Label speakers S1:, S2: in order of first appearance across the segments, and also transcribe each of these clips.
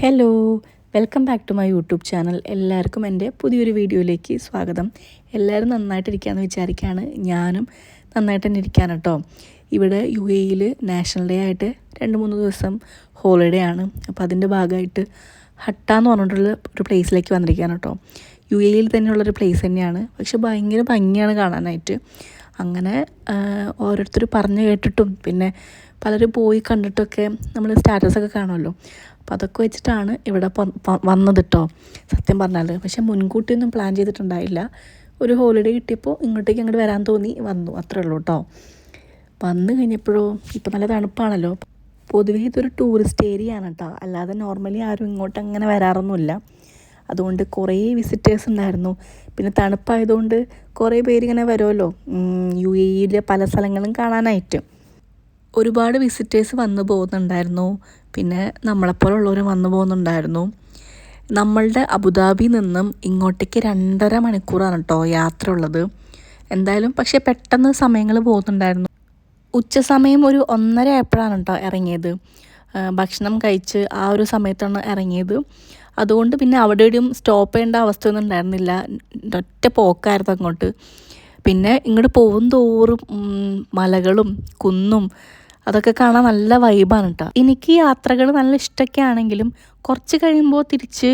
S1: Hello welcome back to my YouTube channel എല്ലാവർക്കും എന്റെ പുതിയൊരു വീഡിയോയിലേക്ക് സ്വാഗതം. എല്ലാവരും നന്നായിട്ടിരിക്കാമെന്ന് വിചാരിക്കുകയാണ് ഞാനും നന്നായിട്ട് തന്നെ ഇരിക്കാൻ കേട്ടോ. ഇവിടെ യു എയിൽ നാഷണൽ ഡേ ആയിട്ട് രണ്ട് മൂന്ന് ദിവസം ഹോളിഡേ ആണ്. അപ്പോൾ അതിന്റെ ഭാഗമായിട്ട് ഹട്ട എന്ന് പറഞ്ഞിട്ടുള്ള ഒരു പ്ലേസിലേക്ക് വന്നിരിക്കുകയാണ് കേട്ടോ. യു എയിൽ തന്നെയുള്ളൊരു പ്ലേസ് തന്നെയാണ്. പക്ഷെ ഭയങ്കര ഭംഗിയാണ് കാണാനായിട്ട്. അങ്ങനെ ഓരോരുത്തർ പറഞ്ഞു കേട്ടിട്ടും പിന്നെ പലരും പോയി കണ്ടിട്ടൊക്കെ നമ്മൾ സ്റ്റാറ്റസൊക്കെ കാണുമല്ലോ. അപ്പോൾ അതൊക്കെ വെച്ചിട്ടാണ് ഇവിടെ വന്നത് കേട്ടോ സത്യം പറഞ്ഞാൽ പക്ഷെ മുൻകൂട്ടിയൊന്നും പ്ലാൻ ചെയ്തിട്ടുണ്ടായില്ല. ഒരു ഹോളിഡേ കിട്ടിയപ്പോൾ ഇങ്ങോട്ടേക്ക് അങ്ങോട്ട് വരാൻ തോന്നി വന്നു. അത്രേ ഉള്ളൂ കേട്ടോ വന്നു കഴിഞ്ഞപ്പോഴോ ഇപ്പം നല്ല തണുപ്പാണല്ലോ. പൊതുവേ ഇതൊരു ടൂറിസ്റ്റ് ഏരിയ ആണ് കേട്ടോ അല്ലാതെ നോർമലി ആരും ഇങ്ങോട്ട് അങ്ങനെ വരാറൊന്നുമില്ല. അതുകൊണ്ട് കുറേ വിസിറ്റേഴ്സ് ഉണ്ടായിരുന്നു. പിന്നെ തണുപ്പായതുകൊണ്ട് കുറേ പേരിങ്ങനെ വരുമല്ലോ. യു എയിലെ പല സ്ഥലങ്ങളും കാണാനായിട്ട്. ഒരുപാട് വിസിറ്റേഴ്സ് വന്നു പോകുന്നുണ്ടായിരുന്നു. പിന്നെ നമ്മളെപ്പോലുള്ളവർ വന്നു പോകുന്നുണ്ടായിരുന്നു. നമ്മളുടെ അബുദാബി നിന്നും ഇങ്ങോട്ടേക്ക് രണ്ടര മണിക്കൂറാണ് കേട്ടോ യാത്ര ഉള്ളത് എന്തായാലും പക്ഷേ പെട്ടെന്ന് സമയങ്ങൾ പോകുന്നുണ്ടായിരുന്നു. ഉച്ച സമയം ഒരു ഒന്നര ആയപ്പോഴാണ് കേട്ടോ ഇറങ്ങിയത്. ഭക്ഷണം കഴിച്ച് ആ ഒരു സമയത്താണ് ഇറങ്ങിയത്. അതുകൊണ്ട് പിന്നെ അവിടെ എവിടെയും സ്റ്റോപ്പ് ചെയ്യേണ്ട അവസ്ഥയൊന്നും ഉണ്ടായിരുന്നില്ല. ഒറ്റ പോക്കായിരുന്നു അങ്ങോട്ട്. പിന്നെ ഇങ്ങോട്ട് പോകും തോറും മലകളും കുന്നും അതൊക്കെ കാണാൻ നല്ല വൈബാണ് കേട്ടോ എനിക്ക് യാത്രകൾ നല്ല ഇഷ്ടമൊക്കെ ആണെങ്കിലും കുറച്ച് കഴിയുമ്പോൾ തിരിച്ച്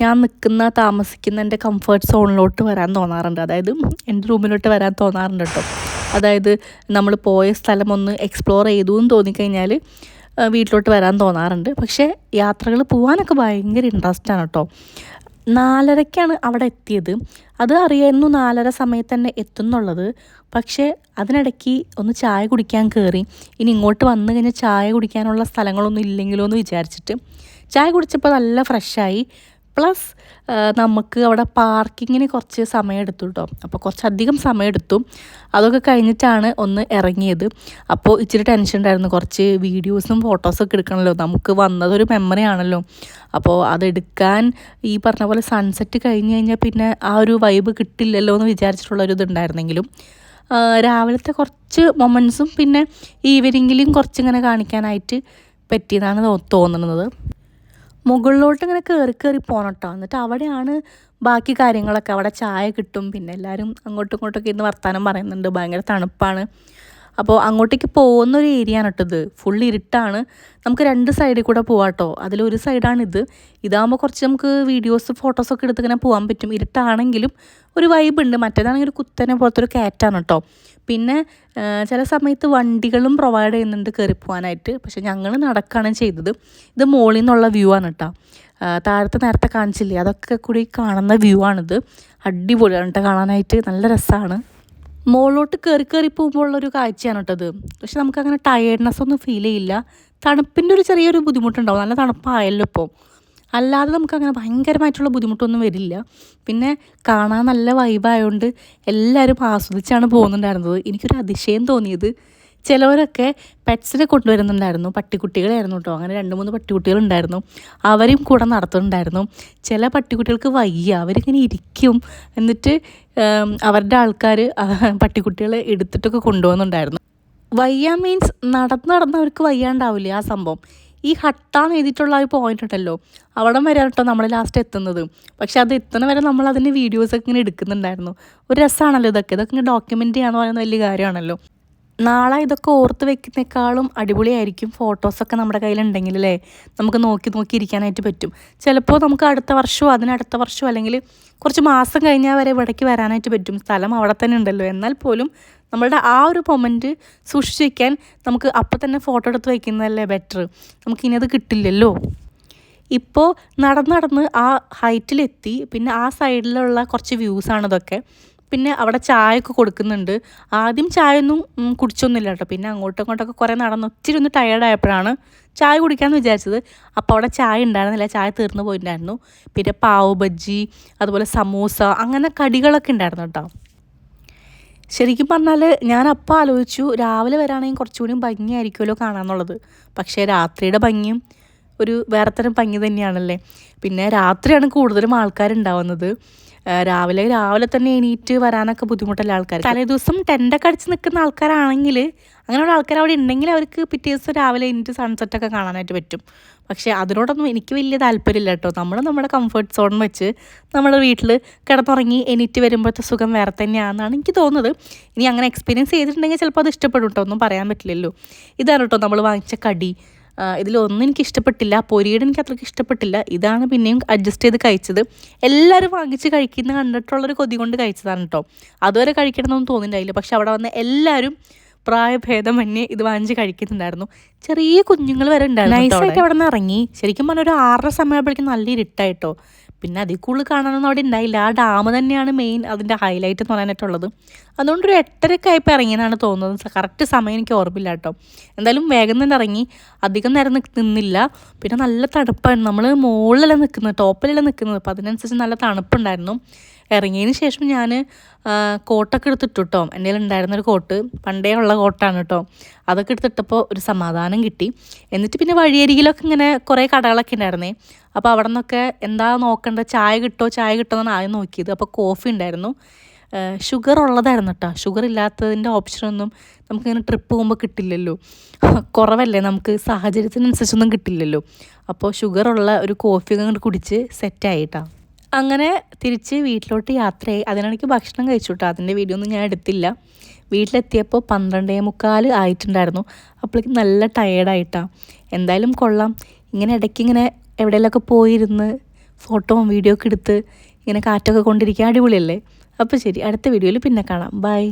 S1: ഞാൻ നിൽക്കുന്ന താമസിക്കുന്ന എന്റെ കംഫർട്ട് സോണിലോട്ട് വരാൻ തോന്നാറുണ്ട്. അതായത് എന്റെ റൂമിലോട്ട് വരാൻ തോന്നാറുണ്ട് കേട്ടോ അതായത് നമ്മൾ പോയ സ്ഥലം ഒന്ന് എക്സ്പ്ലോർ ചെയ്തു എന്ന് തോന്നിക്കഴിഞ്ഞാൽ വീട്ടിലോട്ട് വരാൻ തോന്നാറുണ്ട്. പക്ഷേ യാത്രകൾ പോകാനൊക്കെ ഭയങ്കര ഇൻട്രസ്റ്റ് ആണ് കേട്ടോ നാലരയ്ക്കാണ് അവിടെ എത്തിയത്. അത് അറിയായിരുന്നു നാലര സമയത്ത് തന്നെ എത്തുന്നുള്ളത്. പക്ഷേ അതിനിടയ്ക്ക് ഒന്ന് ചായ കുടിക്കാൻ കയറി ഇനി ഇങ്ങോട്ട് വന്നു കഴിഞ്ഞാൽ ചായ കുടിക്കാനുള്ള സ്ഥലങ്ങളൊന്നും ഇല്ലെങ്കിലോ എന്ന് വിചാരിച്ചിട്ട്. ചായ കുടിച്ചപ്പോൾ നല്ല ഫ്രഷായി. പ്ലസ് നമുക്ക് അവിടെ പാർക്കിങ്ങിന് കുറച്ച് സമയം എടുത്തു കേട്ടോ അപ്പോൾ കുറച്ചധികം സമയം എടുത്തു അതൊക്കെ കഴിഞ്ഞിട്ടാണ് ഒന്ന് ഇറങ്ങിയത്. അപ്പോൾ ഇച്ചിരി ടെൻഷൻ ഉണ്ടായിരുന്നു. കുറച്ച് വീഡിയോസും ഫോട്ടോസൊക്കെ എടുക്കണമല്ലോ നമുക്ക് വന്നതൊരു മെമ്മറി ആണല്ലോ. അപ്പോൾ അതെടുക്കാൻ ഈ പറഞ്ഞ പോലെ സൺസെറ്റ് കഴിഞ്ഞ് കഴിഞ്ഞാൽ പിന്നെ ആ ഒരു വൈബ് കിട്ടില്ലല്ലോ എന്ന് വിചാരിച്ചിട്ടുള്ളൊരു ഇതുണ്ടായിരുന്നെങ്കിലും. രാവിലത്തെ കുറച്ച് മൊമെൻസും പിന്നെ ഈവനിങ്ങിലും കുറച്ചിങ്ങനെ കാണിക്കാനായിട്ട് പറ്റിയതാണ് തോന്നുന്നത്. മുകളിലോട്ട് ഇങ്ങനെ കയറി കയറി പോകണം കേട്ടോ എന്നിട്ട് അവിടെയാണ് ബാക്കി കാര്യങ്ങളൊക്കെ. അവിടെ ചായ കിട്ടും. പിന്നെ എല്ലാവരും അങ്ങോട്ടും ഇങ്ങോട്ടൊക്കെ ഇന്ന് വർത്തമാനം പറയുന്നുണ്ട്. ഭയങ്കര തണുപ്പാണ്. അപ്പോൾ അങ്ങോട്ടേക്ക് പോകുന്ന ഒരു ഏരിയ ആണ് കേട്ടോ ഇത്. ഫുൾ ഇരുട്ടാണ്. നമുക്ക് രണ്ട് സൈഡിൽ കൂടെ പോവാം കേട്ടോ അതിലൊരു സൈഡാണിത് ഇതാകുമ്പോൾ കുറച്ച് നമുക്ക് വീഡിയോസ് ഫോട്ടോസൊക്കെ എടുത്ത് ഇങ്ങനെ പോകാൻ പറ്റും. ഇരുട്ടാണെങ്കിലും ഒരു വൈബ് ഉണ്ട്. മറ്റേതാണെങ്കിൽ ഒരു കുത്തനെ പോലത്തെ ഒരു കാറ്റാണ് കേട്ടോ പിന്നെ ചില സമയത്ത് വണ്ടികളും പ്രൊവൈഡ് ചെയ്യുന്നുണ്ട് കയറി പോകാനായിട്ട് പക്ഷെ ഞങ്ങൾ നടക്കുകയാണ് ചെയ്തത്. ഇത് മുകളിൽ നിന്നുള്ള വ്യൂ ആണ് കേട്ടോ താഴത്തെ നേരത്തെ കാണിച്ചില്ലേ? അതൊക്കെ കൂടി കാണുന്ന വ്യൂ ആണിത്. അടിപൊളിയാണ് കേട്ടോ കാണാനായിട്ട്. നല്ല രസമാണ് മുകളിലോട്ട് കയറി കയറി പോകുമ്പോഴുള്ളൊരു കാഴ്ചയാണ് കേട്ടത് പക്ഷെ നമുക്കങ്ങനെ ടയേർഡ്നെസ് ഒന്നും ഫീൽ ചെയ്യില്ല. തണുപ്പിന്റെ ഒരു ചെറിയൊരു ബുദ്ധിമുട്ടുണ്ടാവും. നല്ല തണുപ്പായല്ലോ ഇപ്പോൾ അല്ലാതെ നമുക്കങ്ങനെ ഭയങ്കരമായിട്ടുള്ള ബുദ്ധിമുട്ടൊന്നും വരില്ല. പിന്നെ കാണാൻ നല്ല വൈബായതുകൊണ്ട് എല്ലാവരും ആസ്വദിച്ചാണ് പോകുന്നുണ്ടായിരുന്നത്. എനിക്കൊരു അതിശയം തോന്നിയത്. ചിലവരൊക്കെ പെറ്റ്സിനെ കൊണ്ടുവരുന്നുണ്ടായിരുന്നു. പട്ടിക്കുട്ടികളായിരുന്നു കേട്ടോ അങ്ങനെ രണ്ട് മൂന്ന് പട്ടിക്കുട്ടികളുണ്ടായിരുന്നു. അവരും കൂടെ നടത്തുന്നുണ്ടായിരുന്നു. ചില പട്ടിക്കുട്ടികൾക്ക് വയ്യ. അവരിങ്ങനെ ഇരിക്കും. എന്നിട്ട് അവരുടെ ആൾക്കാർ പട്ടിക്കുട്ടികളെ എടുത്തിട്ടൊക്കെ കൊണ്ടുപോകുന്നുണ്ടായിരുന്നു. വയ്യ മീൻസ് നടന്ന് നടന്ന് അവർക്ക് വയ്യാണ്ടാവില്ലേ ആ സംഭവം. ഈ ഹട്ടാന്ന് എഴുതിയിട്ടുള്ള ഒരു പോയിന്റ് ഉണ്ടല്ലോ. അവിടെ വരെ കേട്ടോ നമ്മൾ ലാസ്റ്റ് എത്തുന്നത്. പക്ഷെ അത് എത്തുന്ന വരെ നമ്മൾ അതിന്റെ വീഡിയോസൊക്കെ ഇങ്ങനെ എടുക്കുന്നുണ്ടായിരുന്നു. ഒരു രസമാണല്ലോ ഇതൊക്കെ. ഇതൊക്കെ ഇങ്ങനെ ഡോക്യുമെന്റ് ചെയ്യാന്ന് പറയുന്നത് വലിയ കാര്യമാണല്ലോ. നാളെ ഇതൊക്കെ ഓർത്ത് വെക്കുന്നേക്കാളും അടിപൊളിയായിരിക്കും ഫോട്ടോസൊക്കെ നമ്മുടെ കയ്യിലുണ്ടെങ്കിൽ അല്ലേ നമുക്ക് നോക്കി നോക്കി ഇരിക്കാനായിട്ട് പറ്റും. ചിലപ്പോൾ നമുക്ക് അടുത്ത വർഷമോ അതിനടുത്ത വർഷമോ അല്ലെങ്കിൽ കുറച്ച് മാസം കഴിഞ്ഞാൽ വരെ ഇവിടേക്ക് വരാനായിട്ട് പറ്റും. സ്ഥലം അവിടെ തന്നെ ഉണ്ടല്ലോ. എന്നാൽ പോലും നമ്മളുടെ ആ ഒരു മൊമെന്റ് സൂക്ഷിച്ച് വയ്ക്കാൻ നമുക്ക് അപ്പം തന്നെ ഫോട്ടോ എടുത്ത് വയ്ക്കുന്നതല്ലേ ബെറ്റർ നമുക്കിനി അത് കിട്ടില്ലല്ലോ. ഇപ്പോൾ നടന്ന് നടന്ന് ആ ഹൈറ്റിലെത്തി പിന്നെ ആ സൈഡിലുള്ള കുറച്ച് വ്യൂസാണ് ഇതൊക്കെ. പിന്നെ അവിടെ ചായയൊക്കെ കൊടുക്കുന്നുണ്ട്. ആദ്യം ചായ ഒന്നും കുടിച്ചൊന്നുമില്ല കേട്ടോ. പിന്നെ അങ്ങോട്ടും ഇങ്ങോട്ടൊക്കെ കുറേ നടന്ന് ഒത്തിരി ഒന്ന് ടയേർഡായപ്പോഴാണ് ചായ കുടിക്കാമെന്ന് വിചാരിച്ചത്. അപ്പോൾ അവിടെ ചായ ഉണ്ടായിരുന്നില്ല. ചായ തീർന്നു പോയിട്ടുണ്ടായിരുന്നു. പിന്നെ പാവ് ബജ്ജി അതുപോലെ സമൂസ അങ്ങനെ കടികളൊക്കെ ഉണ്ടായിരുന്നു കേട്ടോ. ശരിക്കും പറഞ്ഞാൽ ഞാൻ അപ്പം ആലോചിച്ചു രാവിലെ വരാണെങ്കിൽ കുറച്ചുകൂടി ഭംഗിയായിരിക്കുമല്ലോ കാണാമെന്നുള്ളത്. പക്ഷേ രാത്രിയുടെ ഭംഗിയും ഒരു വേറെ തരം ഭംഗി തന്നെയാണല്ലേ. പിന്നെ രാത്രിയാണ് കൂടുതലും ആൾക്കാരുണ്ടാവുന്നത്. രാവിലെ രാവിലെ തന്നെ എണീറ്റ് വരാനൊക്കെ ബുദ്ധിമുട്ടല്ല ആൾക്കാർ തലേ ദിവസം ടെന്റൊക്കെ അടിച്ച് നിൽക്കുന്ന ആൾക്കാരാണെങ്കിൽ അങ്ങനെയുള്ള ആൾക്കാർ അവിടെ ഉണ്ടെങ്കിൽ അവർക്ക് പിറ്റേ ദിവസം രാവിലെ എണീറ്റ് സൺസെറ്റൊക്കെ കാണാനായിട്ട് പറ്റും. പക്ഷേ അതിനോടൊന്നും എനിക്ക് വലിയ താല്പര്യമില്ല കേട്ടോ. നമ്മൾ നമ്മുടെ കംഫർട്ട് സോൺ വെച്ച് നമ്മുടെ വീട്ടിൽ കിടന്നുറങ്ങി എണീറ്റ് വരുമ്പോഴത്തെ സുഖം വേറെ തന്നെയാണെന്നാണ് എനിക്ക് തോന്നുന്നത്. ഇനി അങ്ങനെ എക്സ്പീരിയൻസ് ചെയ്തിട്ടുണ്ടെങ്കിൽ ചിലപ്പോൾ അത് ഇഷ്ടപ്പെടും കേട്ടോ. ഒന്നും പറയാൻ പറ്റില്ലല്ലോ. ഇതാണ് കേട്ടോ നമ്മൾ വാങ്ങിച്ച കടി. ഇതിലൊന്നും എനിക്ക് ഇഷ്ടപ്പെട്ടില്ല പൊരിയുടെ എനിക്ക് അത്രയ്ക്ക് ഇഷ്ടപ്പെട്ടില്ല. ഇതാണ് പിന്നെയും അഡ്ജസ്റ്റ് ചെയ്ത് കഴിച്ചത്. എല്ലാവരും വാങ്ങിച്ച് കഴിക്കുന്ന കണ്ടിട്ടുള്ളൊരു കൊതി കൊണ്ട് കഴിച്ചതാണ് കേട്ടോ അതുവരെ കഴിക്കണമെന്നൊന്നും തോന്നിയില്ല പക്ഷെ അവിടെ വന്ന എല്ലാവരും പ്രായഭേദമന്യേ ഇത് വാങ്ങിച്ച് കഴിക്കുന്നുണ്ടായിരുന്നു. ചെറിയ കുഞ്ഞുങ്ങൾ വരെ ഉണ്ടായിരുന്നു നൈസായിട്ട് അവിടെ. നിന്ന് ഇറങ്ങി. ശരിക്കും പറഞ്ഞാൽ ഒരു ആറര സമയമാകുമ്പോഴേക്കും നല്ല ഇരുട്ടായിട്ടോ പിന്നെ അതിൽ കൂടുതൽ കാണാനൊന്നും അവിടെ ഉണ്ടായില്ല. ആ ഡാം തന്നെയാണ് മെയിൻ അതിന്റെ ഹൈലൈറ്റ് എന്ന് പറയാനായിട്ടുള്ളത്. അതുകൊണ്ട് ഒരു എട്ടരയൊക്കെ ആയപ്പോൾ ഇറങ്ങിയെന്നാണ് തോന്നുന്നത്. കറക്റ്റ് സമയം എനിക്ക് ഓർമ്മയില്ല കേട്ടോ. എന്തായാലും വേഗം തന്നെ ഇറങ്ങി. അധികം നേരം നിന്നില്ല. പിന്നെ നല്ല തണുപ്പാണ്. നമ്മൾ മുകളിലല്ല നിൽക്കുന്നത് ടോപ്പിലല്ല നിൽക്കുന്നത് അപ്പോൾ അതിനനുസരിച്ച് നല്ല തണുപ്പുണ്ടായിരുന്നു. ഇറങ്ങിയതിന് ശേഷം ഞാൻ കോട്ടൊക്കെ എടുത്തിട്ടു കേട്ടോ എന്റെ ഉണ്ടായിരുന്നൊരു കോട്ട്. പണ്ടേ ഉള്ള കോട്ടാണ് കേട്ടോ അതൊക്കെ എടുത്തിട്ടപ്പോൾ ഒരു സമാധാനം കിട്ടി. എന്നിട്ട് പിന്നെ വഴിയരികിലൊക്കെ ഇങ്ങനെ കുറേ കടകളൊക്കെ ഉണ്ടായിരുന്നേ. അപ്പോൾ അവിടെ നിന്നൊക്കെ എന്താ നോക്കേണ്ടത് ചായ കിട്ടോ? ചായ കിട്ടോ എന്നാണ് ആദ്യം നോക്കിയത്. അപ്പോൾ കോഫി ഉണ്ടായിരുന്നു. ഷുഗർ ഉള്ളതായിരുന്നു കേട്ടോ ഷുഗർ ഇല്ലാത്തതിന്റെ ഓപ്ഷനൊന്നും നമുക്കിങ്ങനെ ട്രിപ്പ് പോകുമ്പോൾ കിട്ടില്ലല്ലോ. കുറവല്ലേ നമുക്ക് സാഹചര്യത്തിനനുസരിച്ചൊന്നും കിട്ടില്ലല്ലോ. അപ്പോൾ ഷുഗർ ഉള്ള ഒരു കോഫി അങ്ങോട്ട് കുടിച്ച് സെറ്റായിട്ടാ അങ്ങനെ തിരിച്ച് വീട്ടിലോട്ട് യാത്രയായി. അതിനിടയ്ക്ക് ഭക്ഷണം കഴിച്ചു കേട്ടോ അതിന്റെ വീഡിയോ ഒന്നും ഞാൻ എടുത്തില്ല. വീട്ടിലെത്തിയപ്പോൾ പന്ത്രണ്ടേ മുക്കാൽ ആയിട്ടുണ്ടായിരുന്നു. അപ്പോഴേക്കും നല്ല ടയേർഡായിട്ടാണ് എന്തായാലും കൊള്ളാം. ഇങ്ങനെ ഇടയ്ക്ക് ഇങ്ങനെ എവിടെയെങ്കിലുമൊക്കെ പോയിരുന്ന് ഫോട്ടോയും വീഡിയോ ഒക്കെ എടുത്ത് ഇങ്ങനെ കാറ്റൊക്കെ കൊണ്ടിരിക്കാൻ അടിപൊളിയല്ലേ? അപ്പോൾ ശരി അടുത്ത വീഡിയോയിൽ പിന്നെ കാണാം. ബൈ